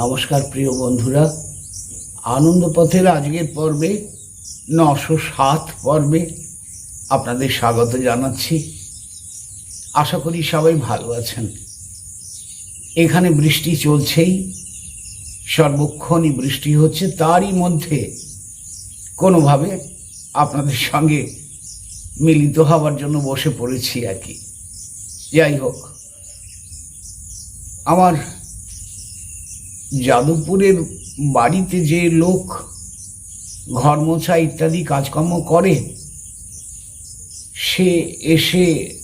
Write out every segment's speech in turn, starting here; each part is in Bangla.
নমস্কার প্রিয় বন্ধুরা। আনন্দ পথের আজকের পর্বে, নশো সাত পর্বে আপনাদের স্বাগত জানাচ্ছি। আশা করি সবাই ভালো আছেন। এখানে বৃষ্টি চলছেই, সর্বক্ষণই বৃষ্টি হচ্ছে। তারই মধ্যে কোনোভাবে আপনাদের সঙ্গে মিলিত হওয়ার জন্য বসে পড়েছি আর কি। যাই হোক, আমার যাদবপুরের বাড়িতে যে লোক ঘর মোছা ইত্যাদি কাজকর্ম করে, সে এসে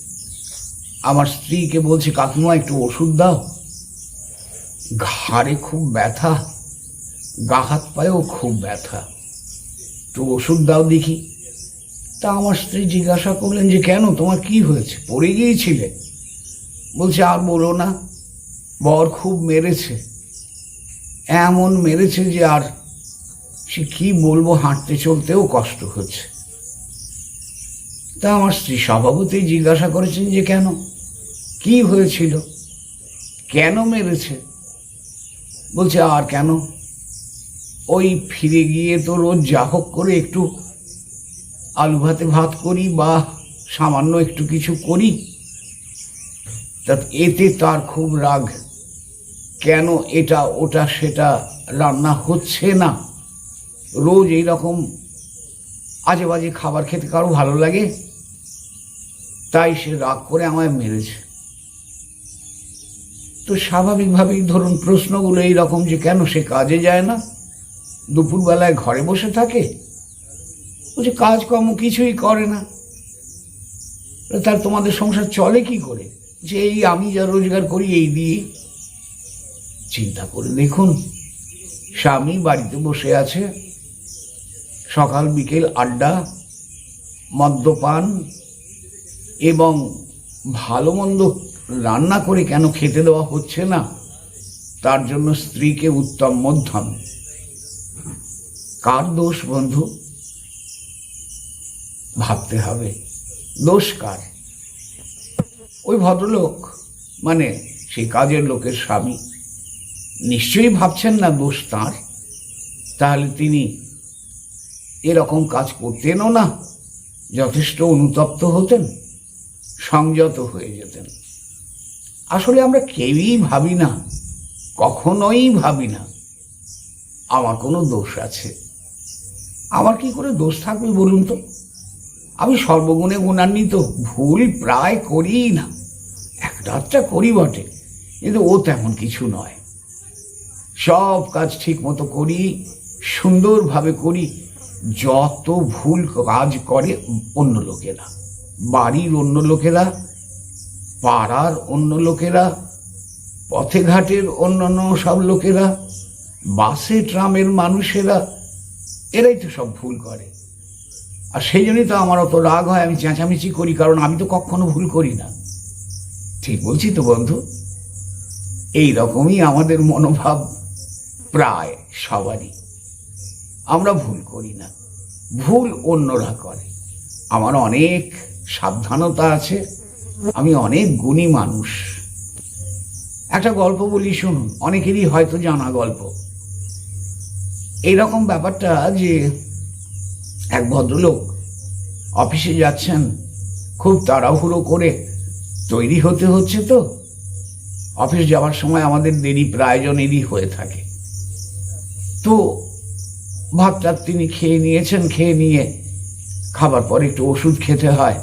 আমার স্ত্রীকে বলছে, কাকিমা, একটু ওষুধ দাও। ঘাড়ে খুব ব্যথা, গা হাত পায়েও খুব ব্যথা। একটু ওষুধ দাও দেখি। তা আমার স্ত্রী জিজ্ঞাসা করলেন যে, কেন? তোমার কি হয়েছে? পড়ে গিয়েছিলে? বলছে, আর বলো না, বর খুব মেরেছে। এমন মেরেছে যে আর সে কী বলব, হাঁটতে চলতেও কষ্ট হচ্ছে। তা আমার স্ত্রী স্বভাবতেই জিজ্ঞাসা করেছেন যে কেন? কি হয়েছিল? কেন মেরেছে? বলছে, আর কেন? ওই ফিরে গিয়ে তো রোজ যা হোক করে একটু আলু ভাতে ভাত করি বা সামান্য একটু কিছু করি। তা এতে তার খুব রাগ কেন এটা, ওটা, সেটা রান্না হচ্ছে না? রোজ এই রকম আজে বাজে খাবার খেতে কারও ভালো লাগে? তাই সে রাগ করে আমায় মেরেছে। তো স্বাভাবিকভাবেই ধরুন প্রশ্নগুলো এই রকম যে কেন সে কাজে যায় না? দুপুরবেলায় ঘরে বসে থাকে? বলছে কাজকর্ম কিছুই করে না। তার তোমাদের সংসার চলে কি করে? যে এই আমি যা রোজগার করি, এই দিয়ে চিন্তা করে দেখুন। স্বামী বাড়িতে বসে আছে। সকাল, বিকেল, আড্ডা, মদ্যপান এবং ভালো মন্দ রান্না করে কেন খেতে দেওয়া হচ্ছে না? তার জন্য স্ত্রীকে উত্তম মধ্যম কার দোষ বন্ধু? ভাবতে হবে। দোষ কার? ওই ভদ্রলোক মানে সেই কাজের লোকের স্বামী। নিশ্চয়ই ভাবছেন না দোষ তাঁর? তাহলে তিনি এরকম কাজ করতেনও না, যথেষ্ট অনুতপ্ত হতেন, সংযত হয়ে যেতেন। আসলে আমরা কেউই ভাবি না, কখনোই ভাবি না, আমার কোনো দোষ আছে। আমার কি করে দোষ থাকবে বলুন তো? আমি সর্বগুণে গুণান্বিত, ভুল প্রায় করি না। একটা আধটা করি বটে, কিন্তু ও তেমন কিছু নয়। সব কাজ ঠিক মতো করি, সুন্দরভাবে করি, যত ভুল কাজ করে অন্য লোকেরা। বাড়ির অন্য লোকেরা, পাড়ার অন্য লোকেরা, পথে ঘাটের অন্যান্য সব লোকেরা, বাসে ট্রামের মানুষেরা, এরাই তো সব ভুল করে। আর সেই জন্যই তো আমার অত রাগ হয়, আমি চেঁচামেচি করি, কারণ আমি তো কখনো ভুল করি না। ঠিক বলছি তো বন্ধু? এই রকমই আমাদের মনোভাব। প্রায় সবারই। আমরা ভুল করি না। ভুল অন্যরা করে। আমার অনেক সাবধানতা আছে। আমি অনেক গুণী মানুষ। একটা গল্প বলি, শুনুন। অনেকেরই হয়তো জানা গল্প। এইরকম ব্যাপারটা যে এক ভদ্রলোক অফিসে যাচ্ছেন, খুব তাড়াহুড়ো করে। তৈরি হতে হচ্ছে তো। অফিস যাওয়ার সময় আমাদের দেরি প্রায়জনেরই হয়ে থাকে। তো ভাতটা তিনি খেয়ে নিয়েছেন, খেয়ে নিয়ে খাবার পর একটু ওষুধ খেতে হয়।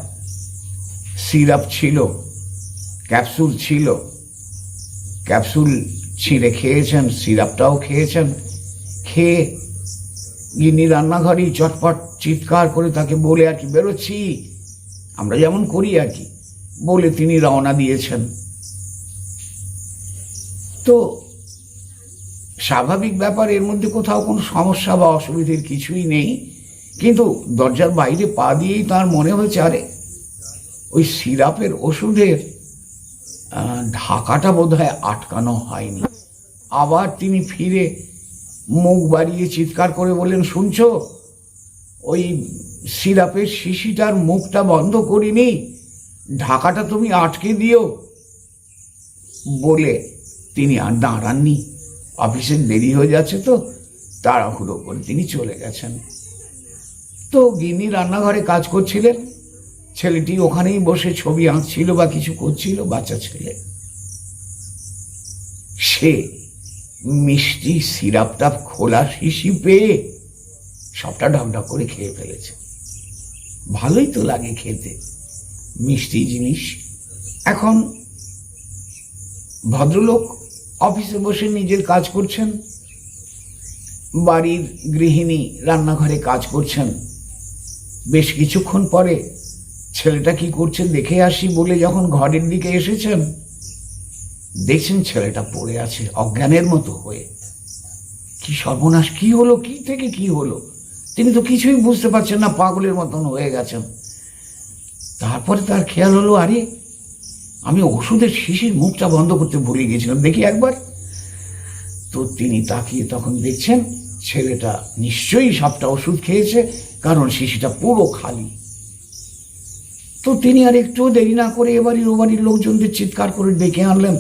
সিরাপ ছিল, ক্যাপসুল ছিল। ক্যাপসুল ছিঁড়ে খেয়েছেন, সিরাপটাও খেয়েছেন। খেয়ে গিন্নি রান্নাঘরেই চটপট চিৎকার করে তাকে বলে আর কি, বেরোচ্ছি। আমরা যেমন করি আর কি। বলে তিনি রওনা দিয়েছেন। তো স্বাভাবিক ব্যাপার, এর মধ্যে কোথাও কোনো সমস্যা বা অসুবিধের কিছুই নেই। কিন্তু দরজার বাইরে পা দিয়েই তার মনে হয়েছে, আরে, ওই সিরাপের ওষুধের ঢাকাটা বোধহয় আটকানো হয়নি। আবার তিনি ফিরে মুখ বাড়িয়ে চিৎকার করে বললেন, শুনছো? ওই সিরাপের শিশিটার মুখটা বন্ধ করিনি, ঢাকাটা তুমি আটকে দিও। বলে তিনি আর দাঁড়াননি। অফিসের দেরি হয়ে যাচ্ছে তো, তাড়াহুড়ো করে তিনি চলে গেছেন। তো গিন্নি রান্নাঘরে কাজ করছিলেন। ছেলেটি ওখানেই বসে ছবি আঁকছিল বা কিছু করছিল, বাচ্চা ছেলে। সে মিষ্টি সিরাপটা খোলা শিশি পেয়ে সবটা ঢকঢক করে খেয়ে ফেলেছে। ভালোই তো লাগে খেতে, মিষ্টি জিনিস। এখন ভদ্রলোক অফিসে বসে নিজের কাজ করছেন। বাড়ির গৃহিণী রান্নাঘরে কাজ করছেন। বেশ কিছুক্ষণ পরে ছেলেটা কি করছে দেখে আসি বলে যখন ঘরের দিকে এসেছেন, দেখছেন ছেলেটা পড়ে আছে অজ্ঞানের মতো হয়ে। কি সর্বনাশ, কি হলো, কি থেকে কি হলো? তিনি তো কিছুই বুঝতে পারছেন না, পাগলের মতন হয়ে গেছেন। তারপরে তার খেয়াল হলো, আরে আমি ওষুধের শিশির মুখটা বন্ধ করতে ভুলে গিয়েছিলাম। দেখি একবার। তো তিনি তাকিয়ে তখন দেখছেন, ছেলেটা নিশ্চয়ই সবটা ওষুধ খেয়েছে, কারণ শিশিটা পুরো খালি। তো তিনি আর একটু দেরি না করে এবারের ওবাড়ির লোকজনদের চিৎকার করে ডেকে আনলেন।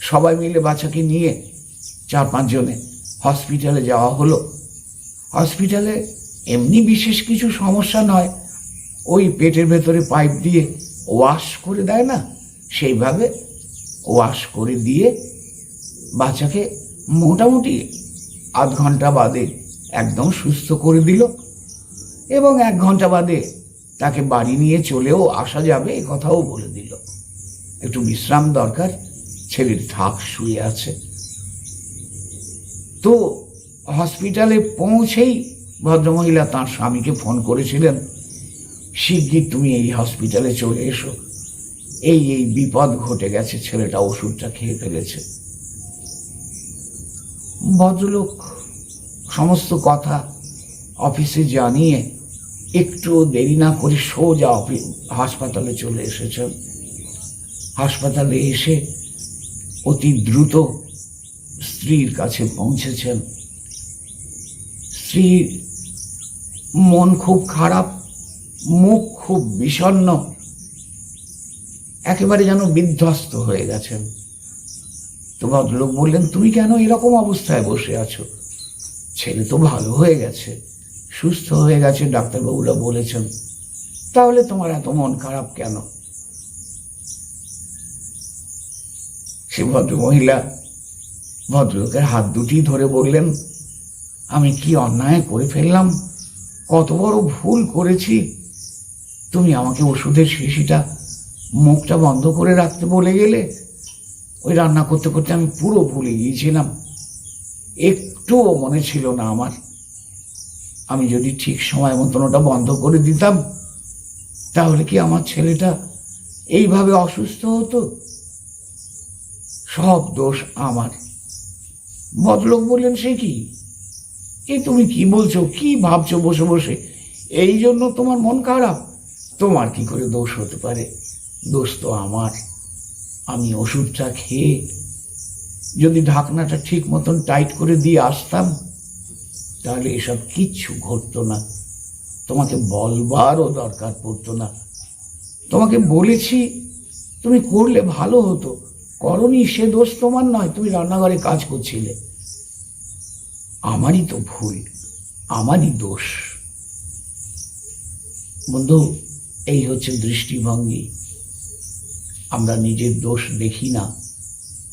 সবাই মিলে বাচ্চাকে নিয়ে চার পাঁচজনে হসপিটালে যাওয়া হলো। হসপিটালে এমনি বিশেষ কিছু সমস্যা নয়। ওই পেটের ভেতরে পাইপ দিয়ে ওয়াশ করে দেয় না? সেইভাবে ওয়াশ করে দিয়ে বাচ্চাকে মোটামুটি আধ ঘণ্টা বাদে একদম সুস্থ করে দিল এবং এক ঘণ্টা বাদে তাকে বাড়ি নিয়ে চলেও আসা যাবে এ কথাও বলে দিল। একটু বিশ্রাম দরকার, ছেলের থাক শুয়ে আছে। তো হসপিটালে পৌঁছেই ভদ্রমহিলা তার স্বামীকে ফোন করেছিলেন, শিগগির তুমি এই হসপিটালে চলে এসো। এই এই বিপদ ঘটে গেছে, ছেলেটা ওষুধটা খেয়ে ফেলেছে। ভদ্রলোক সমস্ত কথা অফিসে জানিয়ে একটু দেরি না করে সোজা অফিস হাসপাতালে চলে এসেছেন। হাসপাতালে এসে অতি দ্রুত স্ত্রীর কাছে পৌঁছেছেন। স্ত্রীর মন খুব খারাপ, মুখ খুব বিষণ্ণ। একেবারে যেন বিধ্বস্ত হয়ে গেছেন। তো ভদ্রলোক বললেন, তুমি কেন এরকম অবস্থায় বসে আছো? ছেলে তো ভালো হয়ে গেছে, সুস্থ হয়ে গেছে, ডাক্তারবাবুরা বলেছেন। তাহলে তোমার এত মন খারাপ কেন? সে ভদ্র মহিলা ভদ্রলোকের হাত দুটি ধরে বললেন, আমি কি অন্যায় করে ফেললাম? কত বড় ভুল করেছি? তুমি আমাকে ওষুধের শিশিটা মুখটা বন্ধ করে রাখতে বলে গেলে ওই রান্না করতে করতে আমি পুরো ভুলে গিয়েছিলাম। একটুও মনে ছিল না আমার। আমি যদি ঠিক সময় মতন ওটা বন্ধ করে দিতাম, তাহলে কি আমার ছেলেটা এইভাবে অসুস্থ হতো? সব দোষ আমার। ভদ্রলোক বললেন, সে কি? এ তুমি কি বলছো? কি ভাবছ বসে বসে? এই জন্য তোমার মন খারাপ? তোমার কি করে দোষ হতে পারে? দোষ তো আমার, আমি ওষুধটা খেয়ে যদি ঢাকনাটা ঠিক মতন টাইট করে দিয়ে আসতাম, তাহলে এসব কিচ্ছু ঘটতো না। তোমাকে বলবারও দরকার পড়তো না। তোমাকে বলেছি, তুমি করলে ভালো হতো। করনি সে দোষ তোমার নয়, তুমি রান্নাঘরে কাজ করছিলে। আমারই তো ভুল, আমারই দোষ। বন্ধু, এই হচ্ছে দৃষ্টিভঙ্গি। আমরা নিজের দোষ দেখি না।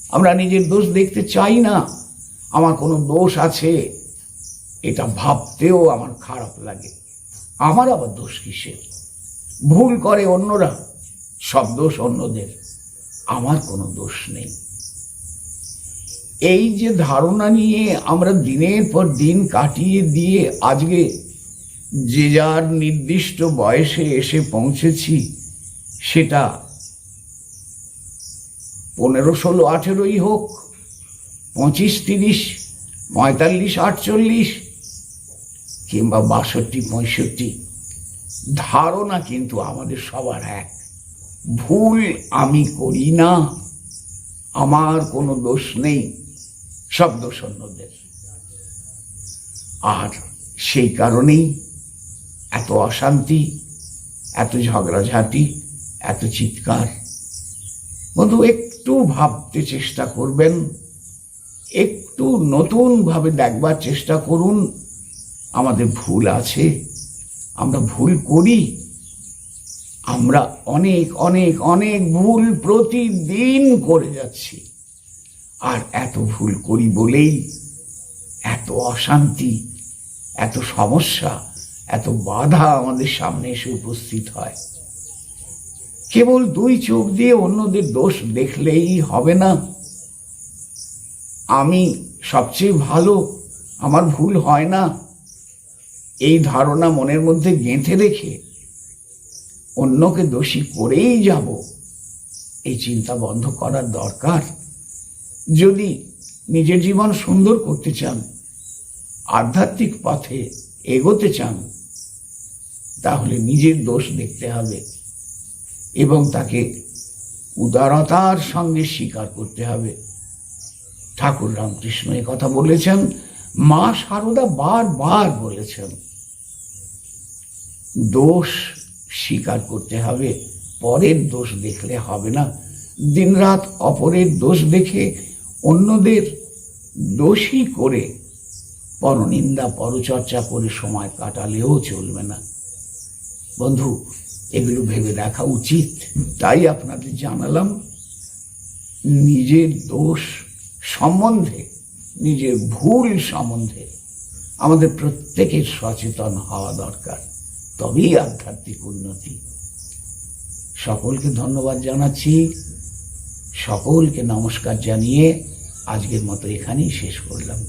আমরা নিজের দোষ দেখতে চাই না। আমার কোনো দোষ আছে। এটা ভাবতেও আমার খারাপ লাগে। আমার আবার দোষ কিসের? ভুল করে অন্যরা, সব দোষ অন্যদের। আমার কোনো দোষ নেই। এই যে ধারণা নিয়ে আমরা দিনের পর দিন কাটিয়ে দিয়ে আজকে যে যার নির্দিষ্ট বয়সে এসে পৌঁছেছি, সেটা পনেরো ষোলো আঠেরোই হোক, পঁচিশ তিরিশ, পঁয়তাল্লিশ আটচল্লিশ, কিংবা বাষট্টি, পঁয়ষট্টি। ধারণা কিন্তু আমাদের সবার এক। ভুল আমি করি না, আমার কোনো দোষ নেই, সব দোষ অন্যদের আর সেই কারণেই এত অশান্তি, এত ঝগড়াঝাটি, এত চিৎকার। বন্ধু একটু ভাবতে চেষ্টা করবেন। একটু নতুনভাবে দেখবার চেষ্টা করুন। আমাদের ভুল আছে। আমরা ভুল করি। আমরা অনেক অনেক অনেক ভুল প্রতিদিন করে যাচ্ছি। আর এত ভুল করি বলেই এত অশান্তি, এত সমস্যা, এত বাধা আমাদের সামনে এসে উপস্থিত হয়। কেবল দুই চোখ দিয়ে অন্যদের দোষ দেখলেই হবে না। আমি সবচেয়ে ভালো, আমার ভুল হয় না। এই ধারণা মনের মধ্যে গেঁথে রেখে অন্যকে দোষী করেই যাব। এই চিন্তা বন্ধ করার দরকার। যদি নিজের জীবন সুন্দর করতে চান, আধ্যাত্মিক পথে এগোতে চান, তাহলে নিজের দোষ দেখতে হবে। এবং তাকে উদারতার সঙ্গে স্বীকার করতে হবে। ঠাকুর রামকৃষ্ণ এ কথা বলেছেন, মা সারদা বারবার বলেছেন, দোষ স্বীকার করতে হবে, পরের দোষ দেখলে হবে না। দিনরাত অপরের দোষ দেখে অন্যদের দোষী করে পরনিন্দা, পরচর্চা করে সময় কাটালেও চলবে না। বন্ধু এগুলো ভেবে দেখা উচিত। তাই আপনাদের জানালাম, নিজের দোষ সম্বন্ধে, নিজের ভুল সম্বন্ধে আমাদের প্রত্যেকের সচেতন হওয়া দরকার। তবেই আধ্যাত্মিক উন্নতি। সকলকে ধন্যবাদ জানাচ্ছি। সকলকে নমস্কার জানিয়ে আজকের মতো এখানেই শেষ করলাম।